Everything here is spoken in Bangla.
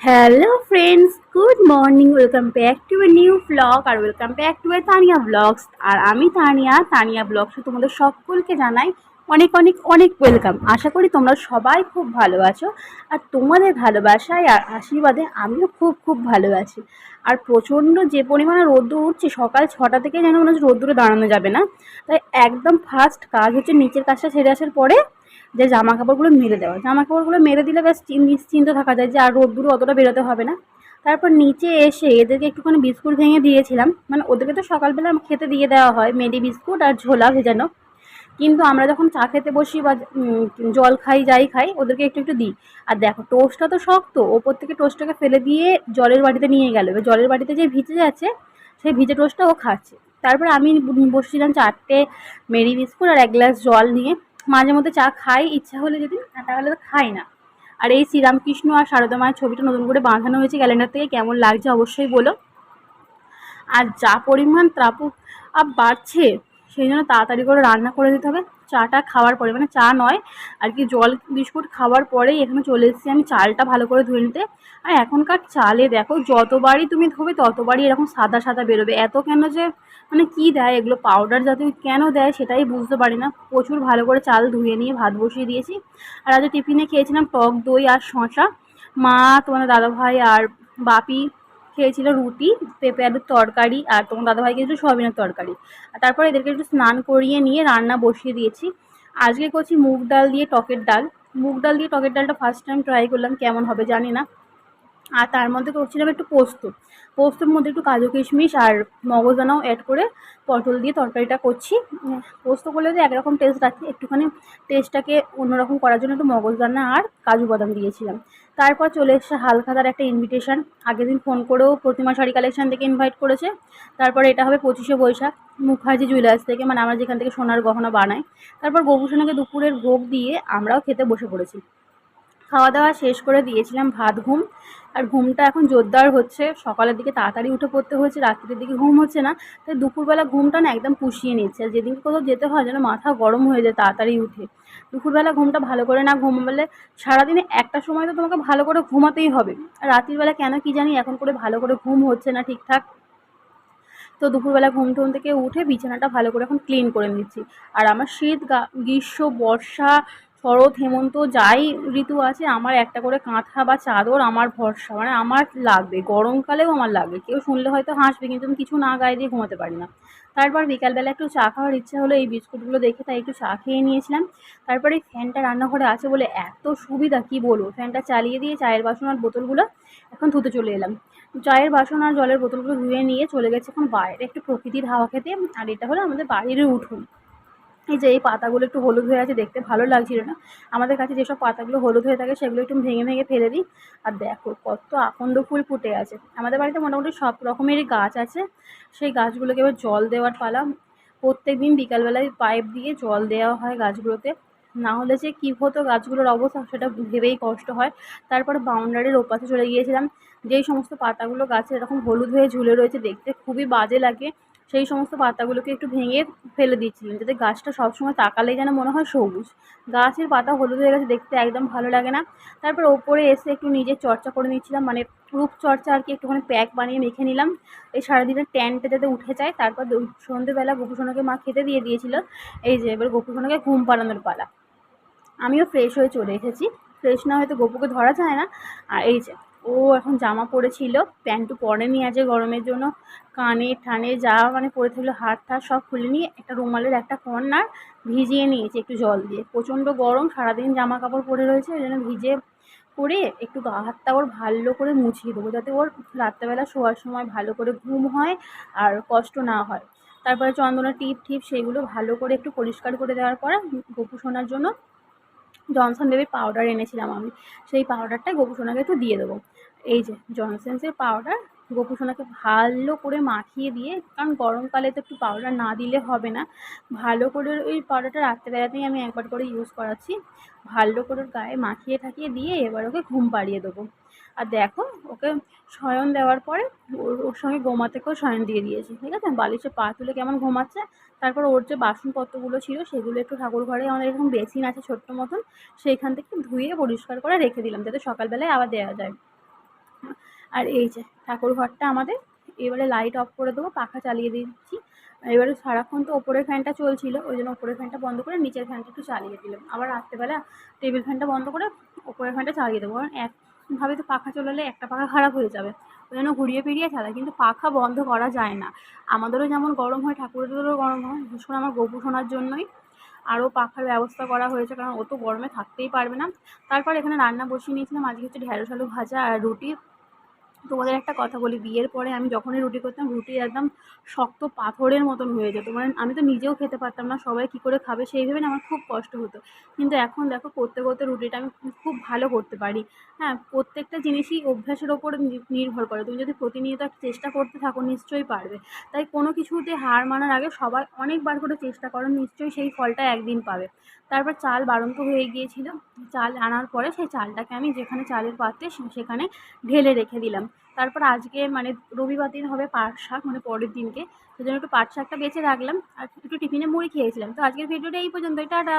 Hello friends good morning welcome back to a new blog R welcome back to a Tania blogs আর আমি তানিয়া তানিয়া ব্লগসে তোমাদের সকলকে জানাই অনেক অনেক অনেক ওয়েলকাম আশা করি তোমরা সবাই খুব ভালো আছো আর তোমাদের ভালোবাসায় আর আশীর্বাদে আমিও খুব খুব ভালো আছি। আর প্রচণ্ড যে পরিমাণে রোদ্দুর উঠছে, সকাল ছটা থেকে যেন মনে হচ্ছে রোদ্দুরে দাঁড়ানো যাবে না। তাই একদম ফার্স্ট কাজ হচ্ছে নিচের কাজটা সেরে আসার পরে যে জামা কাপড়গুলো মেলে দেওয়া। জামা কাপড়গুলো মেলে দিলে বেশ চিন- নিশ্চিন্ত থাকা যায় যে আর রোদ্দুরে অতটা বেরোতে হবে না। তারপর নিচে এসে এদেরকে একটুখানি বিস্কুট ভেঙে দিয়েছিলাম। মানে ওদেরকে তো সকালবেলা খেতে দিয়ে দেওয়া হয় মেডি বিস্কুট আর ঝোলা ভেজানো। কিন্তু আমরা যখন চা খেতে বসি বা জল খাই, যাই খাই, ওদেরকে একটু একটু দিই। আর দেখো, টোস্টটা তো শক্ত। ওপর থেকে টোস্টটাকে ফেলে দিয়ে জলের বাটিতে নিয়ে গেল। এবার জলের বাটিতে যে ভিজে যাচ্ছে, সেই ভিজে টোস্টটা ও খাচ্ছে। তারপর আমি বসছিলাম চারটে মেরি বিস্কুট আর এক গ্লাস জল নিয়ে। মাঝে মধ্যে চা খাই, ইচ্ছা হলে যদি না তাহলে তো খাই না। আর এই শ্রীরামকৃষ্ণ আর সারদা মায়ের ছবিটা নতুন করে বাঁধানো হয়েছে ক্যালেন্ডার থেকে, কেমন লাগছে অবশ্যই বলো। আর যা পরিমাণ ত্রাপক আপ বাড়ছে, সেই জন্য তাড়াতাড়ি করে রান্না করে দিতে হবে। চাটা খাওয়ার পরে মানে চা নয়, আর কি জল, বিস্কুট খাওয়ার পরেই এখানে চলে এসেছি আমি চালটা ভালো করে ধুয়ে নিতে। আর এখনকার চালে দেখো, যতবারই তুমি ধোবে ততবারই এরকম সাদা সাদা বেরোবে। এত কেন যে মানে কি দেয়? এগুলো পাউডার জাতীয় কেন দেয় সেটাই বুঝতে পারি না। প্রচুর ভালো করে চাল ধুয়ে নিয়ে ভাত বসিয়ে দিয়েছি। আর আজ টিফিনে খেয়েছিলাম টক দই আর শশা মা তোমাদের দাদাভাই আর বাপি খেয়েছিল রুটি, পেঁপে আলুর তরকারি আর তোমার দাদাভাই খেয়েছিল সয়াবিনের তরকারি। আর তারপর এদেরকে একটু স্নান করিয়ে নিয়ে রান্না বসিয়ে দিয়েছি। আজকে করছি মুগ ডাল দিয়ে টকের ডাল। মুগ ডাল দিয়ে টকের ডালটা ফার্স্ট টাইম ট্রাই করলাম, কেমন হবে জানি না। আর তার মধ্যে করছিলাম একটু পোস্ত। পোস্তর মধ্যে একটু কাজু কিশমিশ আর মগজদানাও অ্যাড করে পটল দিয়ে তরকারিটা করছি। পোস্ত করলে তো একরকম টেস্ট আছে। একটুখানি টেস্টটাকে অন্যরকম করার জন্য একটু মগজদানা আর কাজু বাদাম দিয়েছিলাম। তারপর চলে এসছে হালখাতার একটা ইনভিটেশন আগের দিন ফোন করেও প্রতিমা শাড়ি কালেকশন থেকে ইনভাইট করেছে। তারপর এটা হবে পঁচিশে বৈশাখ। মুখার্জি জুয়েলার্স থেকে মানে আমরা যেখান থেকে সোনার গহনা বানাই। তারপর গোভূষণকে দুপুরের ভোগ দিয়ে আমরাও খেতে বসে পড়েছি। খাওয়া দাওয়া শেষ করে দিয়েছিলাম ভাত, ঘুম। আর ঘুমটা এখন জোরদার হচ্ছে। সকালের দিকে তাড়াতাড়ি উঠে পড়তে হচ্ছে রাত্রির দিকে ঘুম হচ্ছে না। তাই দুপুরবেলা ঘুমটা না একদম পুষিয়ে নিচ্ছে আর যেদিন কোথাও যেতে হয় যেন মাথা গরম হয়ে যায় তাড়াতাড়ি উঠে। দুপুরবেলা ঘুমটা ভালো করে না ঘুমালে সারাদিনে একটা সময় তো তোমাকে ভালো করে ঘুমাতেই হবে। আর রাত্রির বেলা কেন কি জানি এখন করে ভালো করে ঘুম হচ্ছে না ঠিকঠাক। তো দুপুরবেলা ঘুম টুম থেকে উঠে বিছানাটা ভালো করে এখন ক্লিন করে নিচ্ছি। আর আমার শীত গ্রীষ্ম, বর্ষা শরৎ, হেমন্ত, যাই ঋতু আছে, আমার একটা করে কাঁথা বা চাদর আমার ভরসা। মানে আমার লাগবে, গরমকালেও আমার লাগবে। কেউ শুনলে হয়তো হাসবে, কিন্তু আমি কিছু না গায়ে দিয়ে ঘুমাতে পারি না। তারপর বিকালবেলা একটু চা খাওয়ার ইচ্ছা হলো, এই বিস্কুটগুলো দেখে তাই একটু চা খেয়ে নিয়েছিলাম। তারপরে ফ্যানটা রান্নাঘরে আছে বলে এত সুবিধা, কি বলব? ফ্যানটা চালিয়ে দিয়ে চায়ের বাসন আর বোতলগুলো এখন ধুতে চলে এলাম। চায়ের বাসন আর জলের বোতলগুলো ধুয়ে নিয়ে চলে গেছে এখন বাইরে, একটু প্রকৃতির হাওয়া খেতে। আর এটা হলো আমাদের বাড়ির উঠোন। এই যে এই পাতাগুলো একটু হলুদ হয়ে আছে, দেখতে ভালো লাগছিল না। আমাদের কাছে যেসব পাতাগুলো হলুদ হয়ে থাকে, সেগুলো একটু ভেঙে ভেঙে ফেলে দিই। আর দেখো কত আকন্দ ফুল ফুটে আছে। আমাদের বাড়িতে মোটামুটি সব রকমেরই গাছ আছে। সেই গাছগুলোকে এবার জল দেওয়ার পালা। প্রত্যেক দিন বিকালবেলায় পাইপ দিয়ে জল দেওয়া হয় গাছগুলোতে। না হলে যে কী হতো গাছগুলোর অবস্থা, সেটা ভেবেই কষ্ট হয়। তারপর বাউন্ডারির ওপাশে চলে গিয়েছিলাম। যেই সমস্ত পাতাগুলো গাছে এরকম হলুদ হয়ে ঝুলে রয়েছে, দেখতে খুবই বাজে লাগে। সেই সমস্ত পাতাগুলোকে একটু ভেঙে ফেলে দিচ্ছিলাম যাতে গাছটা সবসময় তাকালেই যেন মনে হয় সবুজ। গাছের পাতা হলুদ হয়ে গেছে, দেখতে একদম ভালো লাগে না। তারপর ওপরে এসে একটু নিজের চর্চা করে নিচ্ছিলাম মানে রূপচর্চা আর কি একটুখানি প্যাক বানিয়ে মেখে নিলাম। এই সারাদিনের ট্যানটা যাতে উঠে যায়, তারপর সন্ধেবেলা গোপুসোনাকে মা খেতে দিয়ে দিয়েছিল। এই যে, এবার গোপুসোনাকে ঘুম পাড়ানোর পালা। আমিও ফ্রেশ হয়ে চলে এসেছি। ফ্রেশ না হয়তো গপুকে ধরা যায় না। আর এই যে ও এখন জামা পরেছিল প্যান্টু পরেনি আছে গরমের জন্য। কানে ঠানে যা মানে পরে থাকল, হাত ঠাত সব খুলে নিয়ে একটা রুমালের একটা কর্নার ভিজিয়ে নিয়েছে একটু জল দিয়ে। প্রচণ্ড গরম, সারাদিন জামা কাপড় পরে রয়েছে, ওই জন্য ভিজে করে একটু গা হাতটা ওর ভালো করে মুছিয়ে দেবো, যাতে ওর রাত্রেবেলা শোয়ার সময় ভালো করে ঘুম হয় আর কষ্ট না হয়। তারপরে চন্দনের টিপ টিপ সেগুলো ভালো করে একটু পরিষ্কার করে দেওয়ার পরে গপু শোনার জন্য জনসন বেবির পাউডার এনেছিলাম আমি। সেই পাউডারটা গোপুসোনাকে একটু দিয়ে দেবো। এই যে, জনসেন্সের পাউডার গোপুসোনাকে ভালো করে মাখিয়ে দিয়ে, কারণ গরমকালে তো একটু পাউডার না দিলে হবে না। ভালো করে ওই পাউডারটা রাত্রেবেলাতেই আমি একবার করে ইউজ করাচ্ছি। ভালো করে গায়ে মাখিয়ে ঠাকিয়ে দিয়ে এবার ওকে ঘুম পাড়িয়ে দেবো। আর দেখো, ওকে শয়ন দেওয়ার পরে ওর ওর সঙ্গে গোমাতেকেও শয়ন দিয়ে দিয়েছি, ঠিক আছে? বালিশে পা তুলে কেমন ঘুমাচ্ছে? তারপর ওর যে বাসনপত্রগুলো ছিল, সেগুলো একটু ঠাকুর ঘরে আমাদের এরকম বেসিন আছে ছোট্ট মতন, সেইখান থেকে ধুয়ে পরিষ্কার করে রেখে দিলাম, যাতে সকালবেলায় আবার দেওয়া যায়। আর এই যে, ঠাকুর ঘরটা আমাদের, এবারে লাইট অফ করে দেবো, পাখা চালিয়ে দিচ্ছি। এবারে সারাক্ষণ তো ওপরের ফ্যানটা চলছিল, ওই জন্য ওপরের ফ্যানটা বন্ধ করে নিচের ফ্যানটা একটু চালিয়ে দিলাম। আবার রাত্রেবেলা টেবিল ফ্যানটা বন্ধ করে ওপরের ফ্যানটা চালিয়ে দেবো, কারণ একভাবে তো পাখা চলালে একটা পাখা খারাপ হয়ে যাবে। ওই জন্য ঘুরিয়ে ফিরিয়ে চালাই, কিন্তু পাখা বন্ধ করা যায় না। আমাদেরও যেমন গরম হয়, ঠাকুরদেরও গরম হয় ভীষণ আমার গোপু শোনার জন্যই। আরও পাখার ব্যবস্থা করা হয়েছে, কারণ ও তো গরমে থাকতেই পারবে না। তারপর এখানে রান্না বসিয়ে নিয়েছিলাম, আজকে হচ্ছে ঢ্যাঁড়স আলু ভাজা আর রুটি। তোমাদের একটা কথা বলি, বিয়ের পরে আমি যখনই রুটি করতাম, রুটি একদম শক্ত পাথরের মতন হয়ে যেত। মানে আমি তো নিজেও খেতে পারতাম না, সবাই কী করে খাবে সেই ভেবে আমার খুব কষ্ট হতো। কিন্তু এখন দেখো, করতে করতে রুটিটা আমি খুব ভালো করতে পারি। হ্যাঁ প্রত্যেকটা জিনিসই অভ্যাসের ওপর নির্ভর করে। তুমি যদি প্রতিনিয়ত চেষ্টা করতে থাকো, নিশ্চয়ই পারবে। তাই কোনো কিছুতে হার মানার আগে সবাই অনেকবার করে চেষ্টা করো, নিশ্চয়ই সেই ফলটা একদিন পাবে। তারপর চাল বাড়ন্ত হয়ে গিয়েছিল। চাল আনার পরে সেই চালটাকে আমি যেখানে চালের পাত্রে সেখানে ঢেলে রেখে দিলাম। তারপর আজকে মানে রবিবার দিন হবে পাট শাক মানে পরের দিনকে। সেজন্য একটু পাট শাকটা বেছে রাখলাম আর একটু টিফিনে মুড়ি খেয়েছিলাম। তো আজকের ভিডিওটা এই পর্যন্তই, টাটা!